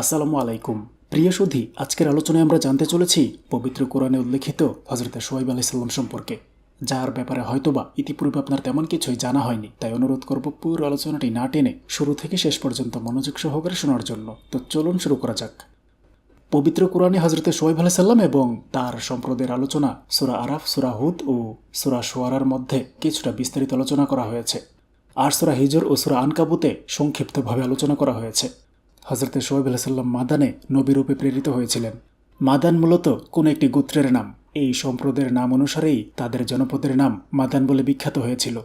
আসসালামু আলাইকুম। প্রিয় সুধী, আজকের আলোচনায় আমরা জানতে চলেছি পবিত্র কোরআনে উল্লেখিত হজরত সোহাইব আলাইসাল্লাম সম্পর্কে, যার ব্যাপারে হয়তোবা ইতিপূর্বে আপনার তেমন কিছুই জানা হয়নি, তাই অনুরোধ করব পুরো আলোচনাটি না টেনে শুরু থেকে শেষ পর্যন্ত মনোযোগ সহকারে শোনার জন্য। তো চলুন শুরু করা যাক। পবিত্র কোরআনে হজরতে সোহাইব আলাইসাল্লাম এবং তার সম্প্রদায়ের আলোচনা সুরা আরাফ, সুরা হুদ ও সুরা সোয়ারার মধ্যে কিছুটা বিস্তারিত আলোচনা করা হয়েছে। আর সুরা হিজর ও সুরা আনকাবুতে সংক্ষিপ্তভাবে আলোচনা করা হয়েছে। হজরতে সোহেব আলাইসাল্লাম মাদানে নবীরূপে প্রেরিত হয়েছিলেন। মাদান মূলত কোন একটি গোত্রের নাম। এই সম্প্রদায়ের নাম অনুসারেই তাদের জনপদের নাম মাদান বলে বিখ্যাত হয়েছিল।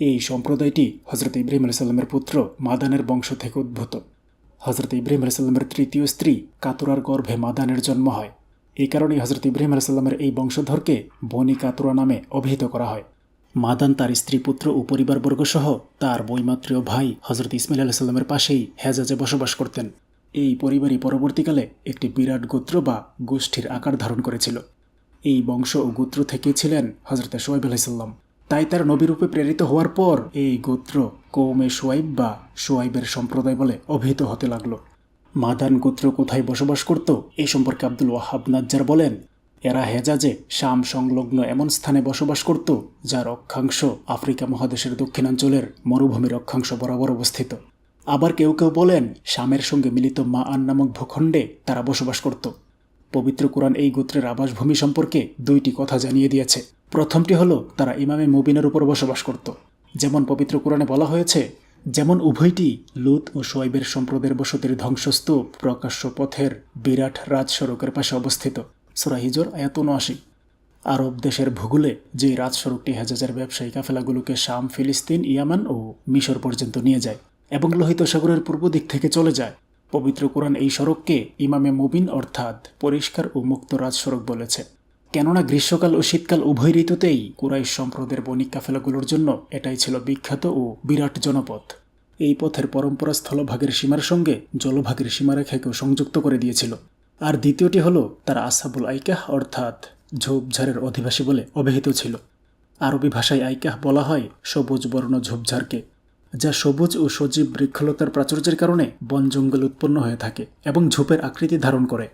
এই সম্প্রদায়টি হজরত ইব্রাহিম আলাইসাল্লামের পুত্র মাদানের বংশ থেকে উদ্ভূত। হজরত ইব্রাহিম আলাইসাল্লামের তৃতীয় স্ত্রী কাতুরার গর্ভে মাদানের জন্ম হয়। এই কারণেই হজরত ইব্রাহিম আলাইসাল্লামের এই বংশধরকে বনি কাতুরা নামে অভিহিত করা হয়। মাদান তার স্ত্রী, পুত্র ও পরিবারবর্গ সহ তার বৈমাত্রীয় ভাই হজরত ইসমাইল আলাইসাল্লামের পাশেই হেজাজে বসবাস করতেন। এই পরিবারই পরবর্তীকালে একটি বিরাট গোত্র বা গোষ্ঠীর আকার ধারণ করেছিল। এই বংশ ও গোত্র থেকে ছিলেন হজরত সোয়াইব আলাইসাল্লাম তাই তার নবীরূপে প্রেরিত হওয়ার পর এই গোত্র কৌমে সোয়াইব বা সোয়াইবের সম্প্রদায় বলে অভিহিত হতে লাগল। মাদান গোত্র কোথায় বসবাস করত এই সম্পর্কে আব্দুল ওয়াহাব নাজ্জার বলেন এরা হেজাজে শাম সংলগ্ন এমন স্থানে বসবাস করত, যার অক্ষাংশ আফ্রিকা মহাদেশের দক্ষিণাঞ্চলের মরুভূমির অক্ষাংশ বরাবর অবস্থিত। আবার কেউ কেউ বলেন, শামের সঙ্গে মিলিত মা আন নামক ভূখণ্ডে তারা বসবাস করত। পবিত্র কোরআন এই গোত্রের আবাসভূমি সম্পর্কে দুইটি কথা জানিয়ে দিয়েছে। প্রথমটি হলো, তারা ইমামে মুবিনের উপর বসবাস করত। যেমন পবিত্র কোরআনে বলা হয়েছে, যেমন উভয়টি লুত ও সোয়াইবের সম্প্রদায়ের বসতির ধ্বংসস্তূপ, প্রকাশ্য পথের বিরাট রাজ সড়কের পাশে অবস্থিত। সুরা হিজর আয়াত উনআশি আরব দেশের ভূগোলে যে রাজ সড়কটি হেজাজের ব্যবসায়ী কাফেলাগুলোকে শাম, ফিলিস্তিন, ইয়ামান ও মিশর পর্যন্ত নিয়ে যায় এবং লোহিত সাগরের পূর্ব দিক থেকে চলে যায়। পবিত্র কোরআন এই সড়ককে ইমামে মুবিন অর্থাৎ পরিষ্কার ও মুক্ত রাজ সড়ক বলেছে। কেননা গ্রীষ্মকাল ও শীতকাল উভয় ঋতুতেই কুরাইশ সম্প্রদায়ের বণিক কাফেলাগুলোর জন্য এটাই ছিল বিখ্যাত ও বিরাট জনপথ। এই পথের পরম্পরা স্থলভাগের সীমার সঙ্গে জলভাগের সীমারেখাকেও সংযুক্ত করে দিয়েছিল। আর দ্বিতীয়টি হল তারা আসাবুল আইকাহ, অর্থাৎ ঝোপঝাড়ের অধিবাসী বলে অভিহিত ছিল। আরবি ভাষায় আইকাহ বলা হয় সবুজ বর্ণ ঝোপঝাড়কে যা সবুজ ও সজীব বৃক্ষলতার প্রাচুর্যের কারণে বন জঙ্গল উৎপন্ন হয়ে থাকে এবং ঝোপের আকৃতি ধারণ করে।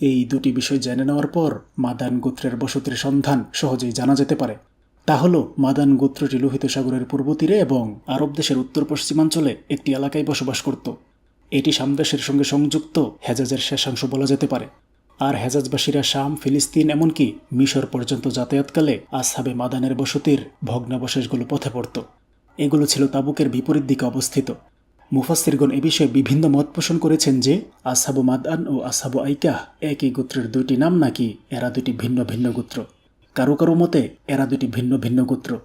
এই দুটি বিষয় জেনে নেওয়ার পর মাদান গোত্রের বসতির সন্ধান সহজেই জানা যেতে পারে। তা হল, মাদান গোত্রটি লোহিত সাগরের পূর্ব তীরে এবং আরব দেশের উত্তর পশ্চিমাঞ্চলে একটি এলাকায় বসবাস করত। এটি সামদেশের সঙ্গে সংযুক্ত, হেজাজের শেষাংশ বলা যেতে পারে। আর হেজাজবাসীরা শাম, ফিলিস্তিন এমনকি মিশর পর্যন্ত যাতায়াতকালে আসহাবে মাদানের বসতির ভগ্নাবশেষগুলো পথে পড়ত। এগুলো ছিল তাবুকের বিপরীত দিকে অবস্থিত। মুফাসিরগণ এ বিষয়ে বিভিন্ন মত পোষণ করেছেন যে, আসাবু মাদান ও আসাবু আইকাহ একই গোত্রের দুইটি নাম নাকি এরা দুটি ভিন্ন ভিন্ন গোত্র। কারও কারও মতে এরা দুটি ভিন্ন ভিন্ন গোত্র।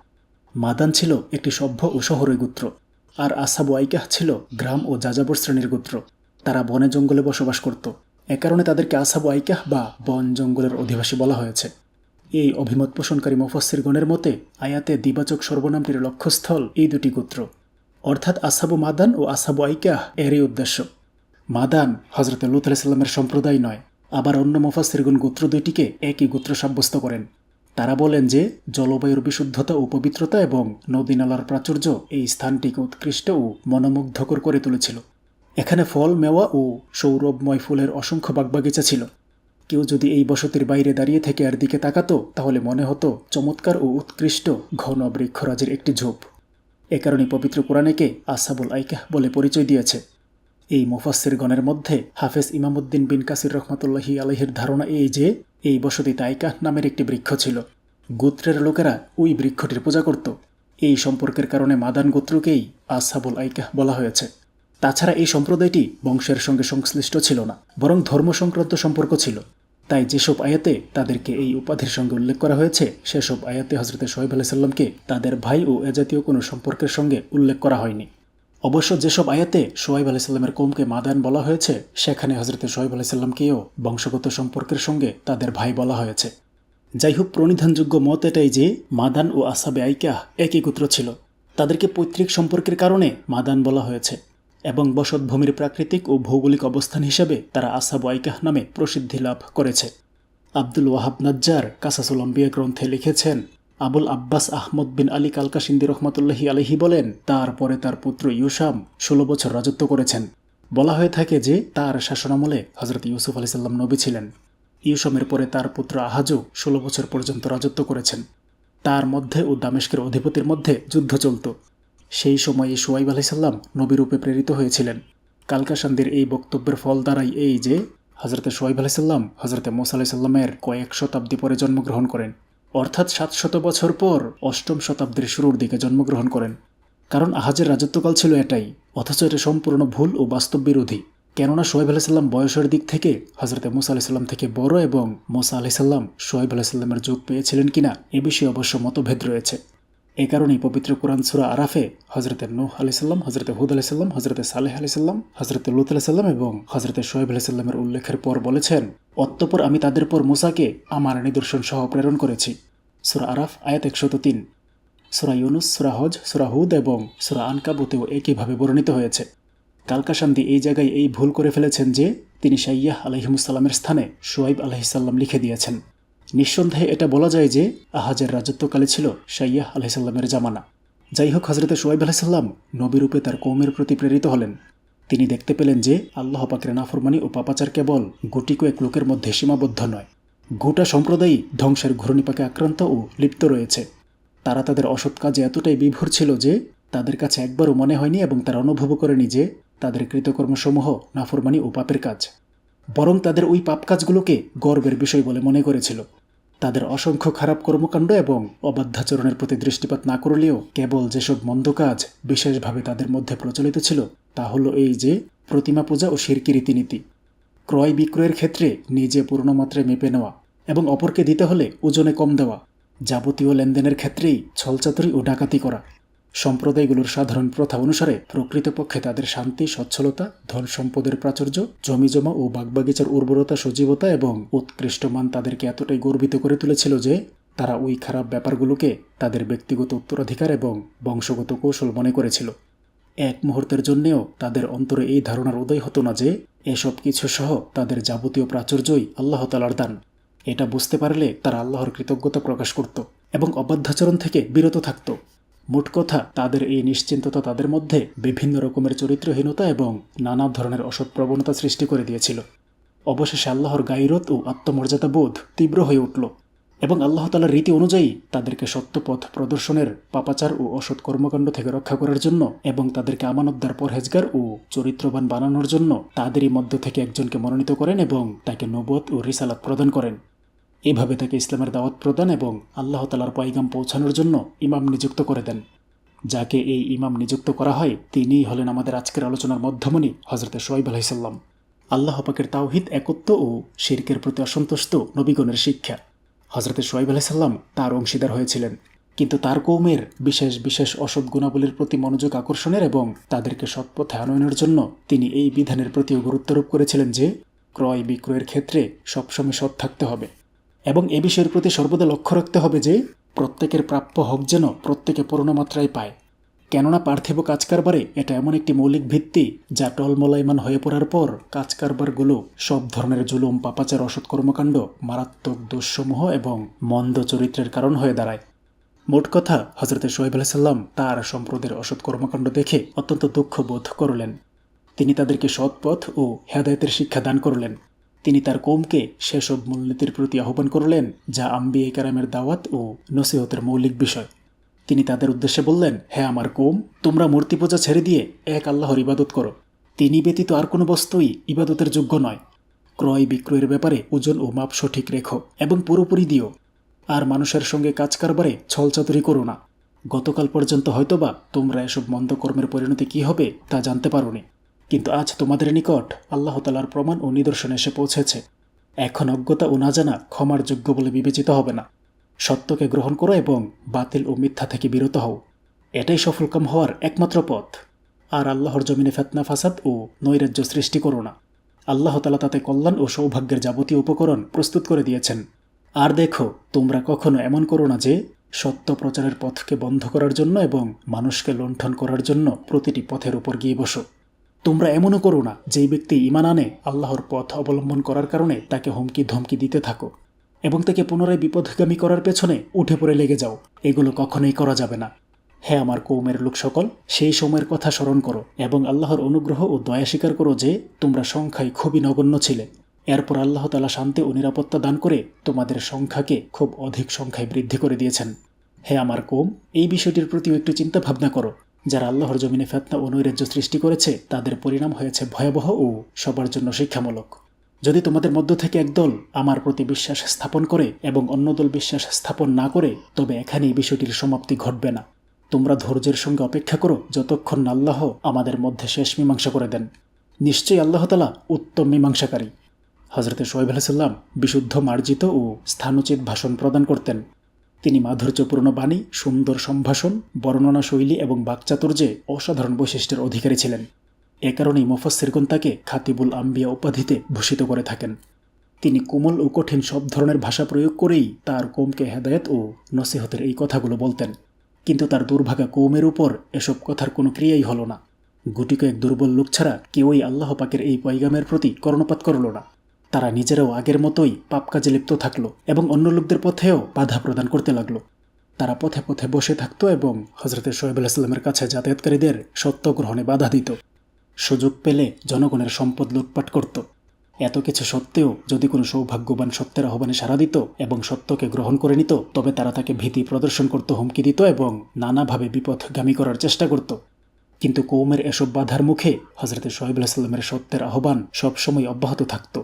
মাদান ছিল একটি সভ্য ও শহরের গোত্র। আর আসাবু আইকাহ ছিল গ্রাম ও যাযাবর শ্রেণির গোত্র। তারা বনে জঙ্গলে বসবাস করত। এ কারণে তাদেরকে আসাবু আইকাহ বা বন জঙ্গলের অধিবাসী বলা হয়েছে। এই অভিমত পোষণকারী মুফাসিরগণের মতে আয়াতে দিবাচক সর্বনামটির লক্ষ্যস্থল এই দুটি গোত্র। অর্থাৎ আসাবু মাদান ও আসাবু আইকাহ এরই উদ্দেশ্য। মাদান হজরত লুত আলাইসাল্লামের সম্প্রদায় নয়, আবার অন্য মুফাসিরগুন গোত্র দুইটিকে একই গোত্র সাব্যস্ত করেন। তারা বলেন যে জলবায়ুর বিশুদ্ধতা ও পবিত্রতা এবং নদী নালার প্রাচুর্য এই স্থানটিকে উৎকৃষ্ট ও মনোমুগ্ধকর করে তুলেছিল। এখানে ফল, মেওয়া ও সৌরভময় ফুলের অসংখ্য বাগবাগিচা ছিল। কেউ যদি এই বসতির বাইরে দাঁড়িয়ে থেকে এর দিকে তাকাতো, তাহলে মনে হতো চমৎকার ও উৎকৃষ্ট ঘন বৃক্ষরাজের একটি ঝোপ। এ কারণে পবিত্র কোরআনেকে আসাবুল আইকাহ বলে পরিচয় দিয়েছে। এই মুফাসির গণের মধ্যে হাফেজ ইমামুদ্দিন বিন কাসির রহমতুল্লাহি আলহির ধারণা এই যে এই বসতিতে আইকাহ নামের একটি বৃক্ষ ছিল। গোত্রের লোকেরা ওই বৃক্ষটির পূজা করত। এই সম্পর্কের কারণে মাদান গোত্রকেই আসাবুল আইকাহ বলা হয়েছে। তাছাড়া এই সম্প্রদায়টি বংশের সঙ্গে সংশ্লিষ্ট ছিল না, বরং ধর্ম সংক্রান্ত সম্পর্ক ছিল। তাই যেসব আয়াতে তাদেরকে এই উপাধির সঙ্গে উল্লেখ করা হয়েছে, সেসব আয়াতে হজরত সোহেব আলাইসাল্লামকে তাদের ভাই ও এজাতীয় কোনো সম্পর্কের সঙ্গে উল্লেখ করা হয়নি। অবশ্য যেসব আয়াতে সোহাইব আলাইসাল্লামের কোমকে মাদান বলা হয়েছে, সেখানে হজরত সোহেব আলাইসাল্লামকেও বংশগত সম্পর্কের সঙ্গে তাদের ভাই বলা হয়েছে। যাই হোক প্রণিধানযোগ্য মত এটাই যে, মাদান ও আসাবে আইকাহ একই গোত্র ছিল। তাদেরকে পৈতৃক সম্পর্কের কারণে মাদান বলা হয়েছে এবং বসতভূমির প্রাকৃতিক ও ভৌগোলিক অবস্থান হিসেবে তারা আসাব আইকাহ নামে প্রসিদ্ধি লাভ করেছে। আব্দুল ওয়াহাব নাজ্জার কাসাসুল গ্রন্থে লিখেছেন আবুল আব্বাস আহমদ বিন আলী কালকাসিন্দি রহমতুল্লাহি আলহি বলেন তারপরে তার পুত্র ইউসাম ষোলো বছর রাজত্ব করেছেন। বলা হয়ে থাকে যে, তার শাসনামলে হজরত ইউসুফ আলি সাল্লাম নবী ছিলেন। ইউসমের পরে তার পুত্র আহাজও ষোলো বছর পর্যন্ত রাজত্ব করেছেন। তার মধ্যে ও দামেশকের অধিপতির মধ্যে যুদ্ধ চলত। সেই সময়ে সোয়াইব আলাইসাল্লাম নবীরূপে প্রেরিত হয়েছিলেন। কালকাসান্দির এই বক্তব্যের ফল দ্বারাই এই যে হজরতে সোয়াইব আলাইসাল্লাম হজরতে মোসা আলাইসাল্লামের কয়েক শতাব্দী পরে জন্মগ্রহণ করেন। অর্থাৎ সাতশত বছর পর অষ্টম শতাব্দীর শুরুর দিকে জন্মগ্রহণ করেন। কারণ আহাজের রাজত্বকাল ছিল এটাই, অথচ এটা সম্পূর্ণ ভুল ও বাস্তব বিরোধী। কেননা সোহেব আলাইসাল্লাম বয়সের দিক থেকে হজরতে মোসা আলাইসাল্লাম থেকে বড় এবং মোসা আলাইসাল্লাম সোহেব আলাইসাল্লামের যোগ পেয়েছিলেন কিনা, এ বিষয়ে অবশ্য মতভেদ রয়েছে। এ কারণেই পবিত্র কোরআন সুরা আরাফে হজরতে নূহ আলাইসাল্লাম হজরতে হুদ আলাইসাল্লাম হজরতে সালেহ আলাইসাল্লাম হজরতে লুত আলাইসাল্লাম এবং হজরতে সোহেব আলাইসাল্লামের উল্লেখের পর বলেছেন, অতঃপর আমি তাদের পর মুসাকে আমার নিদর্শন সহ প্রেরণ করেছি। সুরা আরাফ, আয়াত একশত তিন। সুরা ইউনুস, সুরা হজ, সুরা হুদ এবং সুরা আনকাবুতেও একইভাবে বর্ণিত হয়েছে। কালকাসান্দি এই জায়গায় এই ভুল করে ফেলেছেন যে, তিনি সাইয়াহ আলহিমুসাল্লামের স্থানে সোয়াইব আলহিসাল্লাম লিখে দিয়েছেন। নিঃসন্দেহে এটা বলা যায় যে আহাজের রাজত্বকালে ছিল সাইয়াহ আলহিসাল্লামের জামানা। যাই হোক হজরতে সোয়াইব আলহিসাল্লাম নবীরূপে তার কৌমের প্রতি প্রেরিত হলেন। তিনি দেখতে পেলেন যে আল্লাহ পাকের নাফরমানি ও পাপাচার কেবল গুটি কয়েক লোকের মধ্যে সীমাবদ্ধ নয়। গোটা সম্প্রদায়ই ধ্বংসের ঘূর্ণিপাকে আক্রান্ত ও লিপ্ত রয়েছে। তারা তাদের অসৎ কাজে এতটাই বিভোর ছিল যে তাদের কাছে একবারও মনে হয়নি এবং তারা অনুভব করেনি যে তাদের কৃতকর্মসমূহ নাফরমানি ও পাপের কাজ। বরং তাদের ওই পাপ কাজগুলোকে গর্বের বিষয় বলে মনে করেছিল। তাদের অসংখ্য খারাপ কর্মকাণ্ড এবং অবাধ্যাচরণের প্রতি দৃষ্টিপাত না করলেও কেবল যেসব মন্দ কাজ বিশেষভাবে তাদের মধ্যে প্রচলিত ছিল, তা হলো এই যে, প্রতিমা পূজা ও শিরকি রীতিনীতি। ক্রয় বিক্রয়ের ক্ষেত্রে নিজে পূর্ণমাত্রায় মেপে নেওয়া এবং অপরকে দিতে হলে ওজনে কম দেওয়া, যাবতীয় লেনদেনের ক্ষেত্রেই ছলচাতুরি ও ডাকাতি করা। সম্প্রদায়গুলোর সাধারণ প্রথা অনুসারে প্রকৃতপক্ষে তাদের শান্তি সচ্ছলতা ধন সম্পদের প্রাচুর্য, জমিজমা ও বাগবাগিচার উর্বরতা, সজীবতা এবং উৎকৃষ্ট মান তাদেরকে এতটাই গর্বিত করে তুলেছিল যে তারা ওই খারাপ ব্যাপারগুলোকে তাদের ব্যক্তিগত উত্তরাধিকার এবং বংশগত কৌশল মনে করেছিল। এক মুহূর্তের জন্যেও তাদের অন্তরে এই ধারণার উদয় হতো না যে এসব কিছু সহ তাদের যাবতীয় প্রাচুর্যই আল্লাহ তালার দান। এটা বুঝতে পারলে তারা আল্লাহর কৃতজ্ঞতা প্রকাশ করত এবং অবাধ্যাচরণ থেকে বিরত থাকত। মোট কথা, তাদের এই নিশ্চিন্ততা তাদের মধ্যে বিভিন্ন রকমের চরিত্রহীনতা এবং নানা ধরনের অসৎ প্রবণতা সৃষ্টি করে দিয়েছিল। অবশেষে আল্লাহর গাইরত ও আত্মমর্যাদা বোধ তীব্র হয়ে উঠল এবং আল্লাহ তালার রীতি অনুযায়ী তাদেরকে সত্যপথ প্রদর্শনের, পাপাচার ও অসৎ কর্মকাণ্ড থেকে রক্ষা করার জন্য এবং তাদেরকে আমানতদার, পরহেজগার ও চরিত্রবান বানানোর জন্য তাদেরই মধ্য থেকে একজনকে মনোনীত করেন এবং তাকে নবত ও রিসালাত প্রদান করেন। এভাবে তাকে ইসলামের দাওয়াত প্রদান এবং আল্লাহ তালার পয়গাম পৌঁছানোর জন্য ইমাম নিযুক্ত করে দেন। যাকে এই ইমাম নিযুক্ত করা হয়, তিনিই হলেন আমাদের আজকের আলোচনার মধ্যমণি হজরতে সোয়াইব আলাইসাল্লাম আল্লাহ পাকের তাওহিদ একত্ব ও শির্কের প্রতি অসন্তুষ্ট নবীগণের শিক্ষা। হজরতে সোয়াইব আলাইসাল্লাম তার অংশীদার হয়েছিলেন, কিন্তু তার কৌমের বিশেষ বিশেষ অসৎ গুণাবলীর প্রতি মনোযোগ আকর্ষণের এবং তাদেরকে সৎপথে আনয়নের জন্য তিনি এই বিধানের প্রতিও গুরুত্বারোপ করেছিলেন যে ক্রয় বিক্রয়ের ক্ষেত্রে সবসময় সৎ থাকতে হবে। এবং এ বিষয়ের প্রতি সর্বদা লক্ষ্য রাখতে হবে যে, প্রত্যেকের প্রাপ্য হক যেন প্রত্যেকে পূর্ণ মাত্রায় পায়। কেননা পার্থিব কাজ কারবারে এটা এমন একটি মৌলিক ভিত্তি যা টলমলাইমান হয়ে পড়ার পর কাজ কারবারগুলো সব ধরনের জুলুম, পাপাচার, অসৎ কর্মকাণ্ড, মারাত্মক দোষসমূহ এবং মন্দ চরিত্রের কারণ হয়ে দাঁড়ায়। মোট কথা হজরতে সোহেব আলাইসাল্লাম তার সম্প্রদায়ের অসৎ কর্মকাণ্ড দেখে অত্যন্ত দুঃখ বোধ করলেন। তিনি তাদেরকে সৎপথ ও হেদায়তের শিক্ষা দান করলেন। তিনি তার কৌমকে সেসব মূলনীতির প্রতি আহ্বান করলেন, যা আম্বিয়ে কারামের দাওয়াত ও নসিহতের মৌলিক বিষয়। তিনি তাদের উদ্দেশ্যে বললেন হ্যাঁ আমার কৌম তোমরা মূর্তি পূজা ছেড়ে দিয়ে এক আল্লাহর ইবাদত করো। তিনি ব্যতীত আর কোনো বস্তুই ইবাদতের যোগ্য নয়। ক্রয় বিক্রয়ের ব্যাপারে ওজন ও মাপ সঠিক রেখো এবং পুরোপুরি দিও। আর মানুষের সঙ্গে কাজ কারবারে ছলচাতুরি করো না। গতকাল পর্যন্ত হয়তোবা তোমরা এসব মন্দ কর্মের পরিণতি কি হবে তা জানতে পারোনি। কিন্তু আজ তোমাদের নিকট আল্লাহ তালার প্রমাণ ও নিদর্শন এসে পৌঁছেছে। এখন অজ্ঞতা ও না জানা ক্ষমার যোগ্য বলে বিবেচিত হবে না। সত্যকে গ্রহণ করো এবং বাতিল ও মিথ্যা থেকে বিরত হও। এটাই সফলকাম হওয়ার একমাত্র পথ। আর আল্লাহর জমিনে ফেতনা, ফাসাদ ও নৈরাজ্য সৃষ্টি করো না। আল্লাহ তালা তাতে কল্যাণ ও সৌভাগ্যের যাবতীয় উপকরণ প্রস্তুত করে দিয়েছেন। আর দেখো, তোমরা কখনো এমন করো না যে, সত্য প্রচারের পথকে বন্ধ করার জন্য এবং মানুষকে লুণ্ঠন করার জন্য প্রতিটি পথের উপর গিয়ে বসো। তোমরা এমনও করো না, যেই ব্যক্তি ইমান আনে, আল্লাহর পথ অবলম্বন করার কারণে তাকে হুমকি ধমকি দিতে থাকো এবং তাকে পুনরায় বিপদগামী করার পেছনে উঠে পড়ে লেগে যাও। এগুলো কখনোই করা যাবে না। হ্যাঁ আমার কৌমের লোক সকল, সেই সময়ের কথা স্মরণ করো এবং আল্লাহর অনুগ্রহ ও দয়া স্বীকার করো যে তোমরা সংখ্যায় খুবই নগণ্য ছিলে। এরপর আল্লাহ তালা শান্তি ও নিরাপত্তা দান করে তোমাদের সংখ্যাকে খুব অধিক সংখ্যায় বৃদ্ধি করে দিয়েছেন। হে আমার কোম, এই বিষয়টির প্রতিও একটু চিন্তা ভাবনা করো। যারা আল্লাহর জমিনে ফেতনা ও নৈরাজ্য সৃষ্টি করেছে, তাদের পরিণাম হয়েছে ভয়াবহ ও সবার জন্য শিক্ষামূলক। যদি তোমাদের মধ্য থেকে একদল আমার প্রতি বিশ্বাস স্থাপন করে এবং অন্য দল বিশ্বাস স্থাপন না করে, তবে এখানেই বিষয়টির সমাপ্তি ঘটবে না। তোমরা ধৈর্যের সঙ্গে অপেক্ষা করো যতক্ষণ আল্লাহ আমাদের মধ্যে শেষ মীমাংসা করে দেন। নিশ্চয়ই আল্লাহ তালা উত্তম মীমাংসাকারী। হজরতে সোহেব আলাইসাল্লাম বিশুদ্ধ মার্জিত ও স্থানোচিত ভাষণ প্রদান করতেন। তিনি মাধুর্যপূর্ণ বাণী, সুন্দর সম্ভাষণ, বর্ণনা শৈলী এবং বাকচাতুর্যে অসাধারণ বৈশিষ্ট্যের অধিকারী ছিলেন। এ কারণেই মুফাসসিরগণ তাকে খাতিবুল আম্বিয়া উপাধিতে ভূষিত করে থাকেন। তিনি কোমল ও কঠিন সব ধরনের ভাষা প্রয়োগ করেই তার কোমকে হেদায়েত ও নসিহতের এই কথাগুলো বলতেন। কিন্তু তার দুর্ভাগা কৌমের উপর এসব কথার কোনো ক্রিয়াই হলো না। গুটিকে এক দুর্বল লোক ছাড়া কেউই আল্লাহ পাকের এই পয়গামের প্রতি কর্ণপাত করল না। তারা নিজেরাও আগের মতোই পাপ কাজে লিপ্ত থাকল এবং অন্য লোকদের পথেও বাধা প্রদান করতে লাগল। তারা পথে পথে বসে থাকত এবং হজরতের সোহেব আলাহিসাল্লামের কাছে যাতায়াতকারীদের সত্য গ্রহণে বাধা দিত। সুযোগ পেলে জনগণের সম্পদ লুটপাট করত। এত কিছু সত্ত্বেও যদি কোনো সৌভাগ্যবান সত্যের আহ্বানে সাড়া দিত এবং সত্যকে গ্রহণ করে নিত, তবে তারা তাকে ভীতি প্রদর্শন করতে হুমকি দিত এবং নানাভাবে বিপথগামী করার চেষ্টা করত। কিন্তু কৌমের এসব বাধার মুখে হজরতে সোহেব আলাহিসাল্লামের সত্যের আহ্বান সবসময় অব্যাহত থাকত।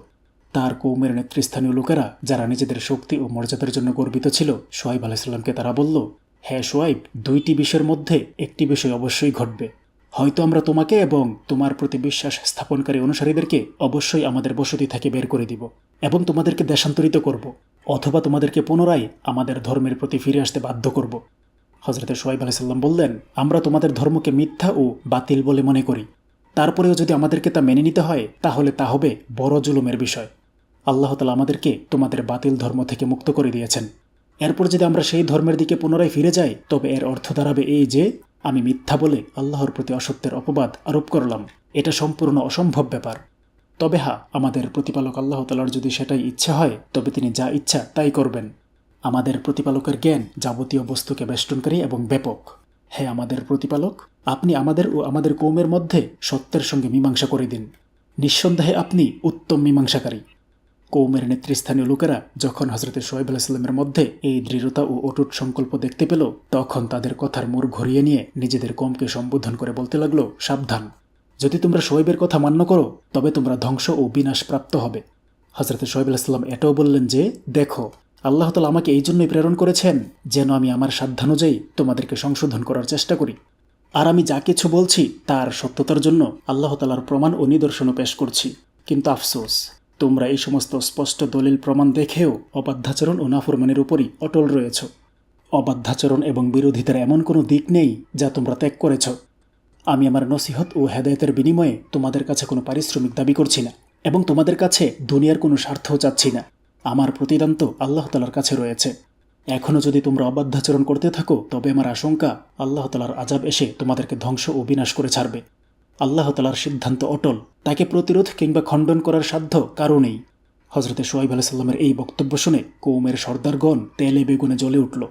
তার কৌমের নেতৃস্থানীয় লোকেরা, যারা নিজেদের শক্তি ও মর্যাদার জন্য গর্বিত ছিল সোহাইব আলাহিসাল্লামকে তারা বলল হ্যাঁ সোয়াইব, দুইটি বিষয়ের মধ্যে একটি বিষয় অবশ্যই ঘটবে। হয়তো আমরা তোমাকে এবং তোমার প্রতি বিশ্বাস স্থাপনকারী অনুসারীদেরকে অবশ্যই আমাদের বসতি থেকে বের করে দিব এবং তোমাদেরকে দেশান্তরিত করব, অথবা তোমাদেরকে পুনরায় আমাদের ধর্মের প্রতি ফিরে আসতে বাধ্য করব। হজরতে সোহাইব আলাইসাল্লাম বললেন, আমরা তোমাদের ধর্মকে মিথ্যা ও বাতিল বলে মনে করি। তারপরেও যদি আমাদেরকে তা মেনে নিতে হয়, তাহলে তা হবে বড় জুলুমের বিষয়। আল্লাহ তালা আমাদেরকে তোমাদের বাতিল ধর্ম থেকে মুক্ত করে দিয়েছেন। এরপর যদি আমরা সেই ধর্মের দিকে পুনরায় ফিরে যাই, তবে এর অর্থ দাঁড়াবে এই যে, আমি মিথ্যা বলে আল্লাহর প্রতি অসত্যের অপবাদ আরোপ করলাম। এটা সম্পূর্ণ অসম্ভব ব্যাপার। তবে হা আমাদের প্রতিপালক আল্লাহ তালার যদি সেটাই ইচ্ছা হয়, তবে তিনি যা ইচ্ছা তাই করবেন। আমাদের প্রতিপালকের জ্ঞান যাবতীয় বস্তুকে বেষ্টনকারী এবং ব্যাপক। হ্যাঁ আমাদের প্রতিপালক, আপনি আমাদের ও আমাদের কৌমের মধ্যে সত্যের সঙ্গে মীমাংসা করে দিন। নিঃসন্দেহে আপনি উত্তম মীমাংসাকারী। কৌমের নেতৃস্থানীয় লোকেরা যখন হজরত সোহেব আলাহিসাল্লামের মধ্যে এই দৃঢ়তা ও অটুট সংকল্প দেখতে পেল, তখন তাদের কথার মোড় ঘুরিয়ে নিয়ে নিজেদের কমকে সম্বোধন করে বলতে লাগল, সাবধান। যদি তোমরা সোহেবের কথা মান্য করো, তবে তোমরা ধ্বংস ও বিনাশ প্রাপ্ত হবে। হজরত সোহেব আলাহিসাল্লাম এটাও বললেন যে, দেখো, আল্লাহ তালা আমাকে এই জন্যই প্রেরণ করেছেন যেন আমি আমার সাধ্যানুযায়ী তোমাদেরকে সংশোধন করার চেষ্টা করি। আর আমি যা কিছু বলছি তার সত্যতার জন্য আল্লাহ তালার প্রমাণ ও নিদর্শনও পেশ করছি। কিন্তু আফসোস তোমরা এই সমস্ত স্পষ্ট দলিল প্রমাণ দেখেও অবাধ্যাচরণ ও নাফরমানের উপরই অটল রয়েছ। অবাধ্যাচরণ এবং বিরোধিতার এমন কোনো দিক নেই যা তোমরা ত্যাগ করেছ। আমি আমার নসিহত ও হেদায়তের বিনিময়ে তোমাদের কাছে কোনো পারিশ্রমিক দাবি করছি না এবং তোমাদের কাছে দুনিয়ার কোনো স্বার্থও চাচ্ছি না। আমার প্রতিদান তো আল্লাহ তালার কাছে রয়েছে। এখনও যদি তোমরা অবাধ্যাচরণ করতে থাকো, তবে আমার আশঙ্কা আল্লাহ তালার আজাব এসে তোমাদেরকে ধ্বংস ও বিনাশ করে ছাড়বে। আল্লাহ তালার সিদ্ধান্ত অটল। তাকে প্রতিরোধ কিংবা খণ্ডন করার সাধ্য কারও নেই। হজরতে সোয়াইব আলাইসাল্লামের এই বক্তব্য শুনে কৌমের সর্দারগণ তেলে বেগুনে জ্বলে উঠল।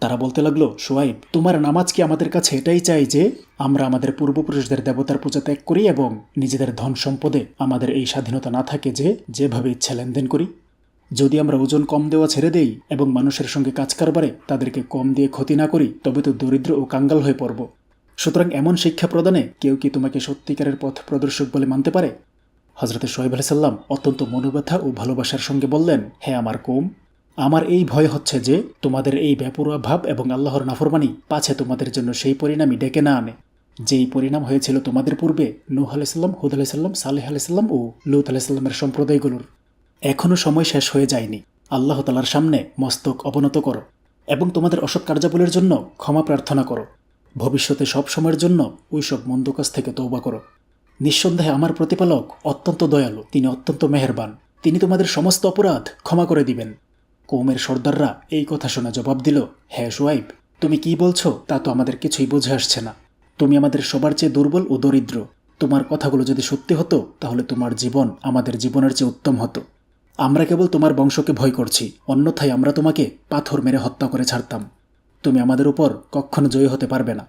তারা বলতে লাগল সোয়াইব তোমার নামাজ কি আমাদের কাছে এটাই চাই যে আমরা আমাদের পূর্বপুরুষদের দেবতার পূজা ত্যাগ করি এবং নিজেদের ধন সম্পদে আমাদের এই স্বাধীনতা না থাকে যে যেভাবে ইচ্ছা লেনদেন করি? যদি আমরা ওজন কম দেওয়া ছেড়ে দেই এবং মানুষের সঙ্গে কাজ কারবারে তাদেরকে কম দিয়ে ক্ষতি না করি, তবে তো দরিদ্র ও কাঙ্গাল হয়ে পড়ব। সুতরাং এমন শিক্ষা প্রদানে কেউ কি তোমাকে সত্যিকারের পথ প্রদর্শক বলে মানতে পারে? হজরত সোহেব আলাইসাল্লাম অত্যন্ত মনোব্যথা ও ভালোবাসার সঙ্গে বললেন হ্যাঁ আমার কোম, আমার এই ভয় হচ্ছে যে তোমাদের এই ব্যাপরুয়া ভাব এবং আল্লাহর নাফরমানি পাছে তোমাদের জন্য সেই পরিণামই ডেকে না আনে। যেই পরিণাম হয়েছিল তোমাদের পূর্বে নূহ আলাইসাল্লাম হুদ আলাইসাল্লাম সালেহ আলাইসাল্লাম ও লুত আলাইসাল্লামের সম্প্রদায়গুলোর। এখনও সময় শেষ হয়ে যায়নি। আল্লাহ তালার সামনে মস্তক অবনত করো এবং তোমাদের অসৎ কার্যাবলীর জন্য ক্ষমা প্রার্থনা করো। ভবিষ্যতে সব সময়ের জন্য ওই সব মন্দ কাজ থেকে তৌবা করো। নিঃসন্দেহে আমার প্রতিপালক অত্যন্ত দয়ালু, তিনি অত্যন্ত মেহেরবান, তিনি তোমাদের সমস্ত অপরাধ ক্ষমা করে দিবেন। কৌমের সর্দাররা এই কথা শোনা জবাব দিল হ্যাঁ সোয়াইব, তুমি কি বলছো তা তো আমাদের কিছুই বুঝে আসছে না। তুমি আমাদের সবার চেয়ে দুর্বল ও দরিদ্র। তোমার কথাগুলো যদি সত্যি হতো, তাহলে তোমার জীবন আমাদের জীবনের চেয়ে উত্তম হতো। আমরা কেবল তোমার বংশকে ভয় করছি, অন্যথায় আমরা তোমাকে পাথর মেরে হত্যা করে ছাড়তাম। তুমি আমাদের উপর কখনো জয়ী হতে পারবে না।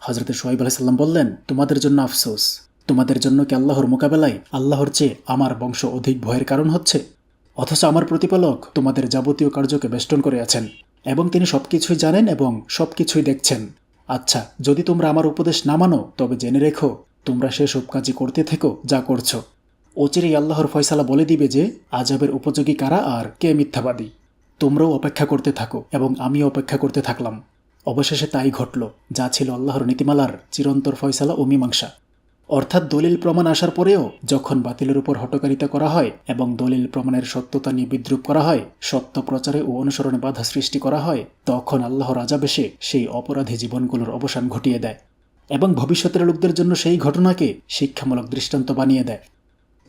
হজরত সোহাইব আলাইসাল্লাম বললেন, তোমাদের জন্য আফসোস। তোমাদের জন্য কি আল্লাহর মোকাবেলায় আল্লাহর চেয়ে আমার বংশ অধিক ভয়ের কারণ হচ্ছে? অথচ আমার প্রতিপালক তোমাদের যাবতীয় কার্যকে বেষ্টন করে আছেন এবং তিনি সবকিছুই জানেন এবং সবকিছুই দেখছেন। আচ্ছা যদি তোমরা আমার উপদেশ না মানো, তবে জেনে রেখো, তোমরা সেসব কাজই করতে থেকো, যা করছ। অচিরেই আল্লাহর ফয়সালা বলে দিবে যে আজাবের উপযোগী কারা আর কে মিথ্যাবাদী? তোমরাও অপেক্ষা করতে থাকো এবং আমিও অপেক্ষা করতে থাকলাম। অবশেষে তাই ঘটল, যা ছিল আল্লাহর নীতিমালার চিরন্তর ফয়সালা ও মীমাংসা। অর্থাৎ দলিল প্রমাণ আসার পরেও যখন বাতিলের উপর হটকারিতা করা হয় এবং দলিল প্রমাণের সত্যতা নিয়ে বিদ্রুপ করা হয়, সত্য প্রচারে ও অনুসরণে বাধা সৃষ্টি করা হয়, তখন আল্লাহর আজাবেশে সেই অপরাধী জীবনগুলোর অবসান ঘটিয়ে দেয় এবং ভবিষ্যতের লোকদের জন্য সেই ঘটনাকে শিক্ষামূলক দৃষ্টান্ত বানিয়ে দেয়।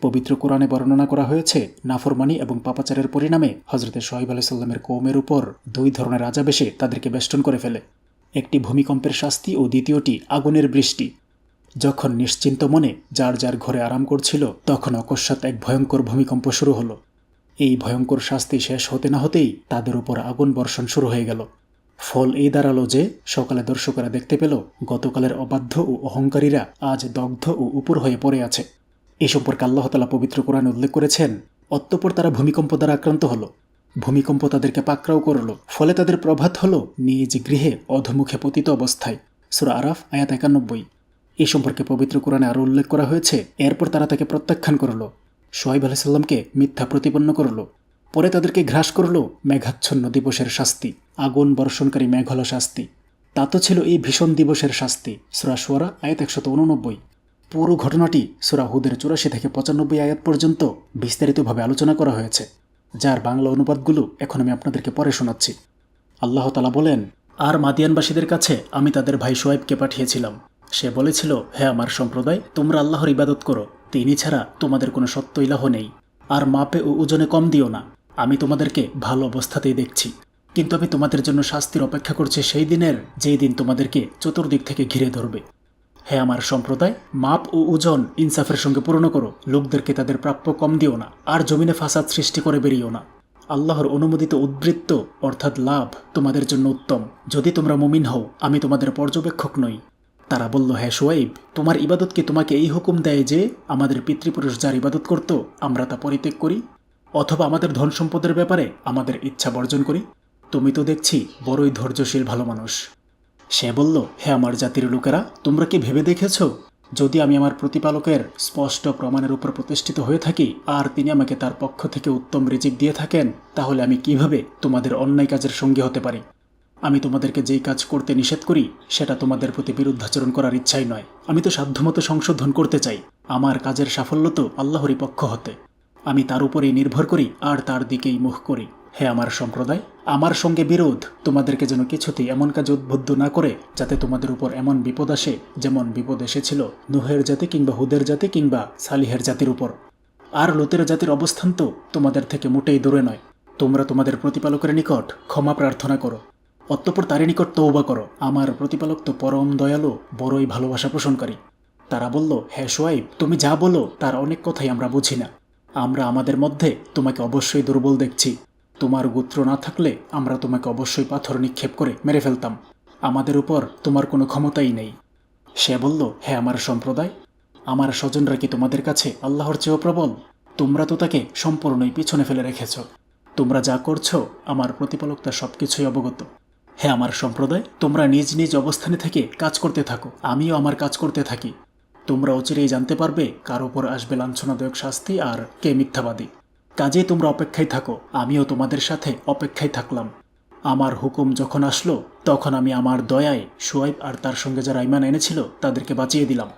পবিত্র কোরআনে বর্ণনা করা হয়েছে, নাফরমানি এবং পাপাচারের পরিণামে হজরত সোহাইব আলাইসাল্লামের কৌমের উপর দুই ধরনের আজাবেশে তাদেরকে বেষ্টন করে ফেলে। একটি ভূমিকম্পের শাস্তি ও দ্বিতীয়টি আগুনের বৃষ্টি। যখন নিশ্চিন্ত মনে যার যার ঘরে আরাম করছিল, তখন অকস্মাৎ এক ভয়ঙ্কর ভূমিকম্প শুরু হলো। এই ভয়ঙ্কর শাস্তি শেষ হতে না হতেই তাদের উপর আগুন বর্ষণ শুরু হয়ে গেল। ফল এই দাঁড়াল যে, সকালে দর্শকরা দেখতে পেল, গতকালের অবাধ্য ও অহংকারীরা আজ দগ্ধ ও উপর হয়ে পড়ে আছে। এ সম্পর্কে আল্লাহ তালা পবিত্র কোরআনে উল্লেখ করেছেন, অতঃপর তারা ভূমিকম্প দ্বারা আক্রান্ত হলো। ভূমিকম্প তাদেরকে পাকড়াও করল, ফলে তাদের প্রভাত হল নিজ গৃহে অধমুখে পতিত অবস্থায়। সুরা আরাফ, আয়াত একানব্বই। এ সম্পর্কে পবিত্র কোরআনে আরও উল্লেখ করা হয়েছে, এরপর তারা তাকে প্রত্যাখ্যান করল, সোহাইব আলাইসাল্লামকে মিথ্যা প্রতিপন্ন করল, পরে তাদেরকে ঘ্রাস করল মেঘাচ্ছন্ন দিবসের শাস্তি, আগুন বর্ষণকারী মেঘল শাস্তি। তা তো ছিল এই ভীষণ দিবসের শাস্তি। সুরা সোয়ারা আয়াত একশত উননব্বই। পুরো ঘটনাটি সুরা হুদের চুরাশি থেকে পঁচানব্বই আয়াত পর্যন্ত বিস্তারিতভাবে আলোচনা করা হয়েছে, যার বাংলা অনুবাদগুলো এখন আমি আপনাদেরকে পরে শোনাচ্ছি। আল্লাহ তালা বলেন, আর মাদিয়ানবাসীদের কাছে আমি তাদের ভাই সোয়েবকে পাঠিয়েছিলাম। সে বলেছিল, হে আমার সম্প্রদায়, তোমরা আল্লাহর ইবাদত করো। তিনি ছাড়া তোমাদের কোনো সত্য ইলাহ নেই। আর মাপে ও ওজনে কম দিও না। আমি তোমাদেরকে ভালো অবস্থাতেই দেখছি। কিন্তু আমি তোমাদের জন্য শাস্তির অপেক্ষা করছি সেই দিনের যেই দিন তোমাদেরকে চতুর্দিক থেকে ঘিরে ধরবে। হে আমার সম্প্রদায়, মাপ ও ওজন ইনসাফের সঙ্গে পূর্ণ করো। লোকদেরকে তাদের প্রাপ্য কম দিও না, আর জমিনে ফাসাদ সৃষ্টি করে বেরিয়েও না। আল্লাহর অনুমোদিত উদ্বৃত্ত অর্থাৎ লাভ, তোমাদের জন্য উত্তম। যদি তোমরা মুমিন হও, আমি তোমাদের পর্যবেক্ষক নই। তারা বলল হ্যাঁ সোয়াইব, তোমার ইবাদত কি তোমাকে এই হুকুম দেয় যে, আমাদের পিতৃপুরুষ যার ইবাদত করত, আমরা তা পরিত্যাগ করি? অথবা আমাদের ধন সম্পদের ব্যাপারে আমাদের ইচ্ছা বর্জন করি? তুমি তো দেখছি, বড়ই ধৈর্যশীল ভালো মানুষ। সে বলল, হে আমার জাতির লোকেরা, তোমরা কি ভেবে দেখেছ? যদি আমি আমার প্রতিপালকের স্পষ্ট প্রমাণের উপর প্রতিষ্ঠিত হয়ে থাকি আর তিনি আমাকে তার পক্ষ থেকে উত্তম রিজিক দিয়ে থাকেন, তাহলে আমি কীভাবে তোমাদের অন্যায় কাজের সঙ্গী হতে পারি? আমি তোমাদেরকে যেই কাজ করতে নিষেধ করি, সেটা তোমাদের প্রতি বিরুদ্ধাচরণ করার ইচ্ছাই নয়। আমি তো সাধ্যমতো সংশোধন করতে চাই। আমার কাজের সাফল্য তো আল্লাহরই পক্ষ হতে। আমি তার উপরেই নির্ভর করি আর তার দিকেই মুখ করি। হে আমার সম্প্রদায়, আমার সঙ্গে বিরোধ। তোমাদেরকে যেন কিছুতেই এমন কাজ উদ্বুদ্ধ না করে, যাতে তোমাদের উপর এমন বিপদ আসে, যেমন বিপদ এসেছিল নুহের জাতি কিংবা হুদের জাতি কিংবা সালিহের জাতির উপর। আর লোতের জাতির অবস্থান তো তোমাদের থেকে মোটেই দূরে নয়। তোমরা তোমাদের প্রতিপালকের নিকট ক্ষমা প্রার্থনা করো। অতঃপর তারই নিকট তৌবা করো। আমার প্রতিপালক তো পরম দয়ালু, বড়ই ভালোবাসা পোষণকারী। তারা বলল হ্যাঁ সোয়াইব, তুমি যা বলো, তার অনেক কথাই আমরা বুঝি না। আমরা আমাদের মধ্যে তোমাকে অবশ্যই দুর্বল দেখছি। তোমার গোত্র না থাকলে আমরা তোমাকে অবশ্যই পাথর নিক্ষেপ করে মেরে ফেলতাম। আমাদের উপর তোমার কোনো ক্ষমতাই নেই। সে বলল হ্যাঁ আমার সম্প্রদায়, আমার স্বজনরা কি তোমাদের কাছে আল্লাহর চেয়েও প্রবল? তোমরা তো তাকে সম্পূর্ণই পিছনে ফেলে রেখেছ। তোমরা যা করছ, আমার প্রতিপালক তা সব কিছুই অবগত। হ্যাঁ আমার সম্প্রদায়, তোমরা নিজ নিজ অবস্থানে থেকে কাজ করতে থাকো। আমিও আমার কাজ করতে থাকি। তোমরা অচিরেই জানতে পারবে কার উপর আসবে লাঞ্ছনাদায়ক শাস্তি আর কে মিথ্যাবাদী। কাজে তোমরা অপেক্ষায় থাকো, আমিও তোমাদের সাথে অপেক্ষায় থাকলাম। আমার হুকুম যখন আসলো, তখন আমি আমার দয়ায় সোয়াইব আর তার সঙ্গে যারা ইমান এনেছিল, তাদেরকে বাঁচিয়ে দিলাম।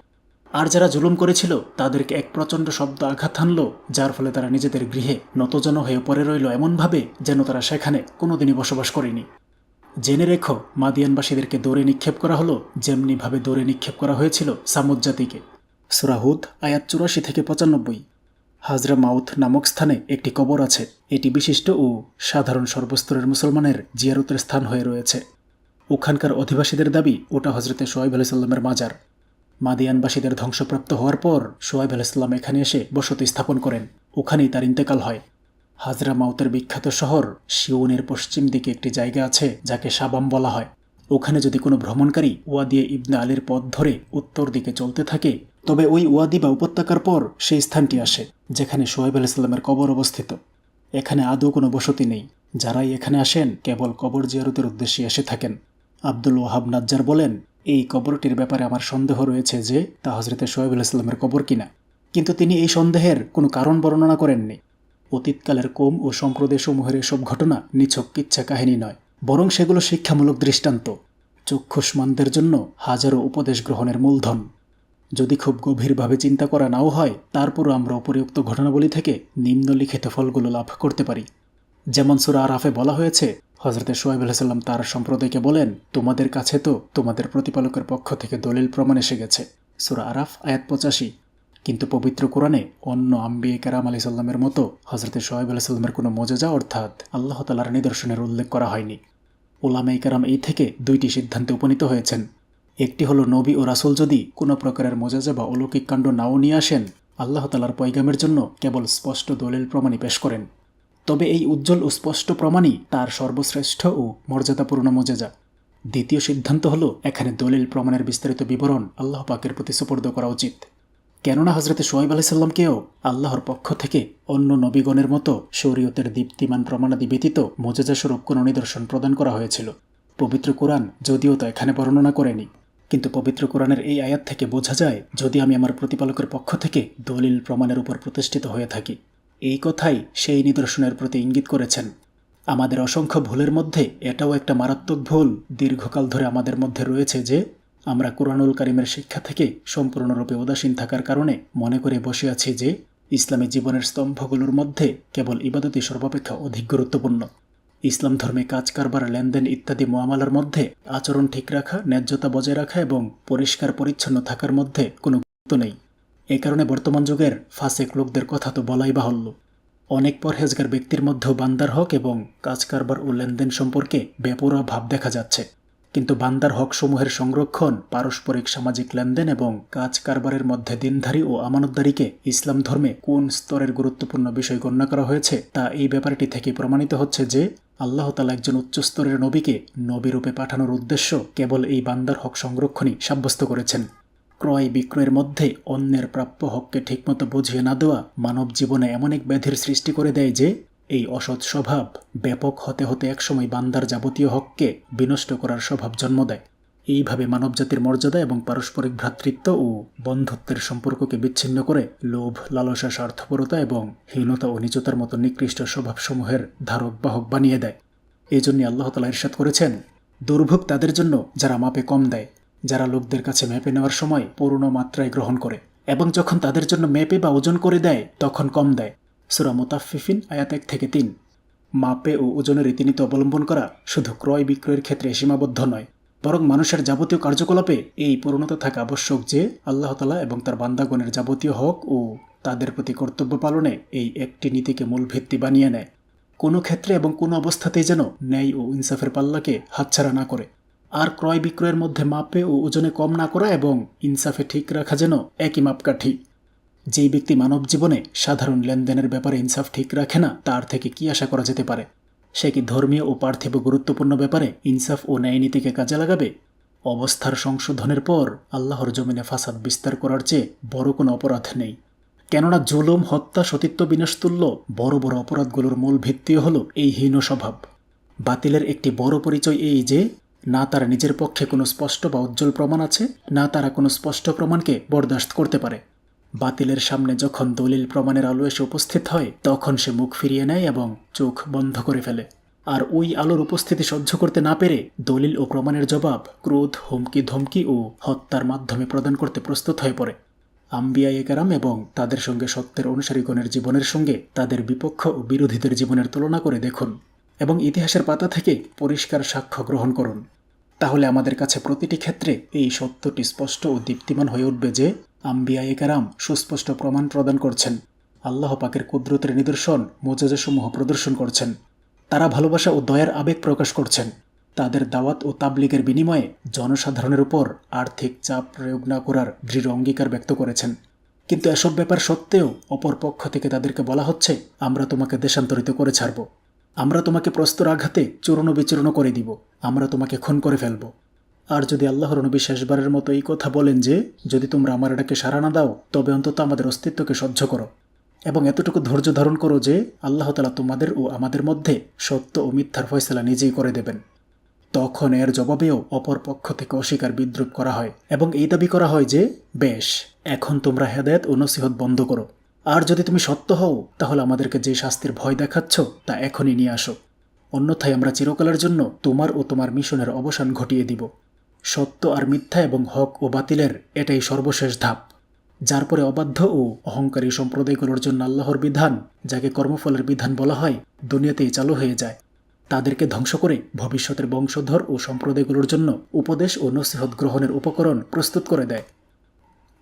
আর যারা জুলুম করেছিল, তাদেরকে এক প্রচণ্ড শব্দ আঘাত হানলো, যার ফলে তারা নিজেদের গৃহে নতজন হয়ে পড়ে রইল এমনভাবে যেন তারা সেখানে কোনোদিনই বসবাস করেনি। জেনে রেখো, মাদিয়ানবাসীদেরকে দৌড়ে নিক্ষেপ করা হলো, যেমনিভাবে দৌড়ে নিক্ষেপ করা হয়েছিল সামুদ জাতিকে। সুরাহুদ আয়াত চুরাশি থেকে পঁচানব্বই। হাজরা মাউথ নামক স্থানে একটি কবর আছে। এটি বিশিষ্ট ও সাধারণ সর্বস্তরের মুসলমানের জিয়ারতের স্থান হয়ে রয়েছে। ওখানকার অধিবাসীদের দাবি, ওটা হজরতে সোয়াইব আলাইসাল্লামের মাজার। মাদিয়ানবাসীদের ধ্বংসপ্রাপ্ত হওয়ার পর সোয়াইব আলাইসাল্লাম এখানে এসে বসতি স্থাপন করেন। ওখানেই তার ইন্তেকাল হয়। হাজরা মাউতের বিখ্যাত শহর শিউনের পশ্চিম দিকে একটি জায়গা আছে, যাকে সাবাম বলা হয়। ওখানে যদি কোনো ভ্রমণকারী ওয়াদিয়ে ইবনে আলীর পথ ধরে উত্তর দিকে চলতে থাকে তবে ওই ওয়াদি বা উপত্যকার পর সেই স্থানটি আসে, যেখানে সোহেব আলাইসাল্লামের কবর অবস্থিত। এখানে আদৌ কোনো বসতি নেই। যারাই এখানে আসেন কেবল কবর জিয়ারতের উদ্দেশ্যে এসে থাকেন। আব্দুল ওয়াহাব নাজ্জার বলেন, এই কবরটির ব্যাপারে আমার সন্দেহ রয়েছে যে তা হজরতে সোহেব আলাইসাল্লামের কবর কিনা। কিন্তু তিনি এই সন্দেহের কোনো কারণ বর্ণনা করেননি। অতীতকালের কোম ও সম্প্রদায়সমূহের এসব ঘটনা নিছক কিচ্ছা কাহিনী নয়, বরং সেগুলো শিক্ষামূলক দৃষ্টান্ত। চক্ষুষ্মানদের জন্য হাজারো উপদেশ গ্রহণের মূলধন। যদি খুব গভীরভাবে চিন্তা করা নাও হয়, তারপরও আমরা উপরিউক্ত ঘটনাবলী থেকে নিম্নলিখিত ফলগুলো লাভ করতে পারি। যেমন সুরা আরাফে বলা হয়েছে হজরতে সোহেব আলাইসাল্লাম তার সম্প্রদায়কে বলেন, তোমাদের কাছে তো তোমাদের প্রতিপালকের পক্ষ থেকে দলিল প্রমাণ এসে গেছে। সুরা আরাফ, আয়াত পঁচাশি। কিন্তু পবিত্র কোরআনে অন্য আম্বিয়ে কেরাম আলি সাল্লামের মতো হজরতে সোহেব আলাইসাল্লামের কোনো মজাজা অর্থাৎ আল্লাহ তালার নিদর্শনের উল্লেখ করা হয়নি। ওলামাই কেরাম এই থেকে দুইটি সিদ্ধান্তে উপনীত হয়েছেন। একটি হলো নবী ও রাসুল যদি কোনো প্রকারের মোজাজা বা অলৌকিক কাণ্ড নাও নিয়ে আসেন, আল্লাহ তালার পৈগামের জন্য কেবল স্পষ্ট দলিল প্রমাণই পেশ করেন। তবে এই উজ্জ্বল ও স্পষ্ট প্রমাণই তার সর্বশ্রেষ্ঠ ও মর্যাদাপূর্ণ মোজাজা। দ্বিতীয় সিদ্ধান্ত হলো এখানে দলিল প্রমাণের বিস্তারিত বিবরণ আল্লাহ পাকের প্রতি সুপর্দ করা উচিত। কেননা হজরতে সোহাইব আলাইসাল্লামকেও আল্লাহর পক্ষ থেকে অন্য নবীগণের মতো শরীয়তের দীপ্তিমান প্রমাণাদি ব্যতীত মোজাজাস্বরূপ কোনো নিদর্শন প্রদান করা হয়েছিল। পবিত্র কোরআন যদিও তা এখানে বর্ণনা করেনি। কিন্তু পবিত্র কোরআনের এই আয়াত থেকে বোঝা যায়, যদি আমি আমার প্রতিপালকের পক্ষ থেকে দলিল প্রমাণের উপর প্রতিষ্ঠিত হয়ে থাকি। এই কথাই সেই নিদর্শনের প্রতি ইঙ্গিত করেছেন। আমাদের অসংখ্য ভুলের মধ্যে এটাও একটা মারাত্মক ভুল দীর্ঘকাল ধরে আমাদের মধ্যে রয়েছে যে, আমরা কোরআনুল কারিমের শিক্ষা থেকে সম্পূর্ণরূপে উদাসীন থাকার কারণে মনে করে বসে আছি যে, ইসলামী জীবনের স্তম্ভগুলোর মধ্যে কেবল ইবাদতই সর্বাপেক্ষা অধিক গুরুত্বপূর্ণ। ইসলাম ধর্মে কাজ, কারবার, লেনদেন ইত্যাদি মোয়ামালার মধ্যে আচরণ ঠিক রাখা, ন্যায্যতা বজায় রাখা এবং পরিষ্কার পরিচ্ছন্ন থাকার মধ্যে কোনো গুরুত্ব নেই। এ কারণে বর্তমান যুগের ফাঁসেক লোকদের কথা তো বলাই বাহল্য। অনেক পরহেজগার ব্যক্তির মধ্যেও বান্দার হক এবং কাজ, কারবার ও লেনদেন সম্পর্কে বেপরোয়া ভাব দেখা যাচ্ছে। কিন্তু বান্দার হকসমূহের সংরক্ষণ, পারস্পরিক সামাজিক লেনদেন এবং কাজ কারবারের মধ্যে দিনধারী ও আমানতদারিকে ইসলাম ধর্মে কোন স্তরের গুরুত্বপূর্ণ বিষয় গণ্য করা হয়েছে তা এই ব্যাপারটি থেকে প্রমাণিত হচ্ছে যে আল্লাহ তালা একজন উচ্চস্তরের নবীকে নবীরূপে পাঠানোর উদ্দেশ্য কেবল এই বান্দার হক সংরক্ষণই সাব্যস্ত করেছেন। ক্রয় বিক্রয়ের মধ্যে অন্যের প্রাপ্য হককে ঠিকমতো বুঝিয়ে না দেওয়া মানব জীবনে এমন এক ব্যাধির সৃষ্টি করে দেয় যে এই অসৎ স্বভাব ব্যাপক হতে হতে একসময় বান্দার যাবতীয় হককে বিনষ্ট করার স্বভাব জন্ম দেয়। এইভাবে মানবজাতির মর্যাদা এবং পারস্পরিক ভ্রাতৃত্ব ও বন্ধুত্বের সম্পর্ককে বিচ্ছিন্ন করে লোভ, লালসা, স্বার্থপরতা এবং হীনতা ও নিচতার মতো নিকৃষ্ট স্বভাবসমূহের ধারক বাহক বানিয়ে দেয়। এই জন্য আল্লাহ তালা ইরশাদ করেছেন, দুর্ভোগ তাদের জন্য যারা মাপে কম দেয়, যারা লোকদের কাছে মেপে নেওয়ার সময় পূর্ণ মাত্রায় গ্রহণ করে এবং যখন তাদের জন্য মেপে বা ওজন করে দেয়, তখন কম দেয়। সুরা মোতাফিফিন আয়াত এক থেকে তিন। মাপে ও ওজনের রীতিনীতি অবলম্বন করা শুধু ক্রয় বিক্রয়ের ক্ষেত্রে সীমাবদ্ধ নয়, বরং মানুষের যাবতীয় কার্যকলাপে এই পূর্ণতা থাকা আবশ্যক যে, আল্লাহ তালা এবং তার বান্দাগণের যাবতীয় হক ও তাদের প্রতি কর্তব্য পালনে এই একটি নীতিকে মূল ভিত্তি বানিয়ে নেয়। কোনো ক্ষেত্রে এবং কোনো অবস্থাতেই যেন ন্যায় ও ইনসাফের পাল্লাকে হাতছাড়া না করে। আর ক্রয় বিক্রয়ের মধ্যে মাপে ও ওজনে কম না করা এবং ইনসাফে ঠিক রাখা যেন একই মাপকাঠি। যেই ব্যক্তি মানব জীবনে সাধারণ লেনদেনের ব্যাপারে ইনসাফ ঠিক রাখে না, তার থেকে কি আশা করা যেতে পারে? সে কি ধর্মীয় ও পার্থিব গুরুত্বপূর্ণ ব্যাপারে ইনসাফ ও ন্যায় নীতিকে কাজে লাগাবে? অবস্থার সংশোধনের পর আল্লাহর জমিনে ফাসাদ বিস্তার করার চেয়ে বড় কোনো অপরাধ নেই। কেননা জুলুম, হত্যা, সতীত্ব, বিনাশতুল্য বড় বড় অপরাধগুলোর মূল ভিত্তিও হল এই হীন স্বভাব। বাতিলের একটি বড় পরিচয় এই যে, না তারা নিজের পক্ষে কোনো স্পষ্ট বা উজ্জ্বল প্রমাণ আছে, না তারা কোনো স্পষ্ট প্রমাণকে বরদাস্ত করতে পারে। বাতিলের সামনে যখন দলিল প্রমাণের আলো এসে উপস্থিত হয়, তখন সে মুখ ফিরিয়ে নেয় এবং চোখ বন্ধ করে ফেলে। আর ওই আলোর উপস্থিতি সহ্য করতে না পেরে দলিল ও প্রমাণের জবাব ক্রোধ, হুমকি, ধমকি ও হত্যার মাধ্যমে প্রদান করতে প্রস্তুত হয়ে পড়ে। আম্বিয়া একারাম এবং তাদের সঙ্গে সত্যের অনুসারীগণের জীবনের সঙ্গে তাদের বিপক্ষ ও বিরোধীদের জীবনের তুলনা করে দেখুন এবং ইতিহাসের পাতা থেকে পরিষ্কার সাক্ষ্য গ্রহণ করুন। তাহলে আমাদের কাছে প্রতিটি ক্ষেত্রে এই সত্যটি স্পষ্ট ও দীপ্তিমান হয়ে উঠবে যে আম্বিয়া একারাম সুস্পষ্ট প্রমাণ প্রদান করছেন। আল্লাহ পাকের কুদরতের নিদর্শন মোজাজাসমূহ প্রদর্শন করছেন। তারা ভালোবাসা ও দয়ার আবেগ প্রকাশ করছেন। তাদের দাওয়াত ও তাবলিগের বিনিময়ে জনসাধারণের উপর আর্থিক চাপ প্রয়োগ না করার দৃঢ় অঙ্গীকার ব্যক্ত করেছেন। কিন্তু এসব ব্যাপার সত্ত্বেও অপর পক্ষ থেকে তাদেরকে বলা হচ্ছে, আমরা তোমাকে দেশান্তরিত করে ছাড়ব। আমরা তোমাকে প্রস্তর আঘাতে চূর্ণ বিচূর্ণ করে দিব। আমরা তোমাকে খুন করে ফেলব। আর যদি আল্লাহর নবী শেষবারের মতো এই কথা বলেন যে, যদি তোমরা আমার এটাকে সাড়া না দাও, তবে অন্তত আমাদের অস্তিত্বকে সহ্য করো। এবং এতটুকু ধৈর্য ধারণ করো যে, আল্লাহ তালা তোমাদের ও আমাদের মধ্যে সত্য ও মিথ্যার ফয়সলা নিজেই করে দেবেন। তখন এর জবাবেও অপর পক্ষ থেকে অস্বীকার বিদ্রুপ করা হয় এবং এই দাবি করা হয় যে, বেশ, এখন তোমরা হেদায়ত ও নসিহত বন্ধ করো। আর যদি তুমি সত্য হও, তাহলে আমাদেরকে যে শাস্তির ভয় দেখাচ্ছ, তা এখনই নিয়ে আসো। অন্যথায় আমরা চিরকালের জন্য তোমার ও তোমার মিশনের অবসান ঘটিয়ে দিব। সত্য আর মিথ্যা এবং হক ও বাতিলের এটাই সর্বশেষ ধাপ, যার পরে অবাধ্য ও অহংকারী সম্প্রদায়গুলোর জন্য আল্লাহর বিধান, যাকে কর্মফলের বিধান বলা হয়, দুনিয়াতেই চালু হয়ে যায়। তাদেরকে ধ্বংস করে ভবিষ্যতের বংশধর ও সম্প্রদায়গুলোর জন্য উপদেশ ও নসিহত গ্রহণের উপকরণ প্রস্তুত করে দেয়।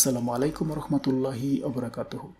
আসসালামু আলাইকুম রহমতুল্লাহি অবরাকাতুহু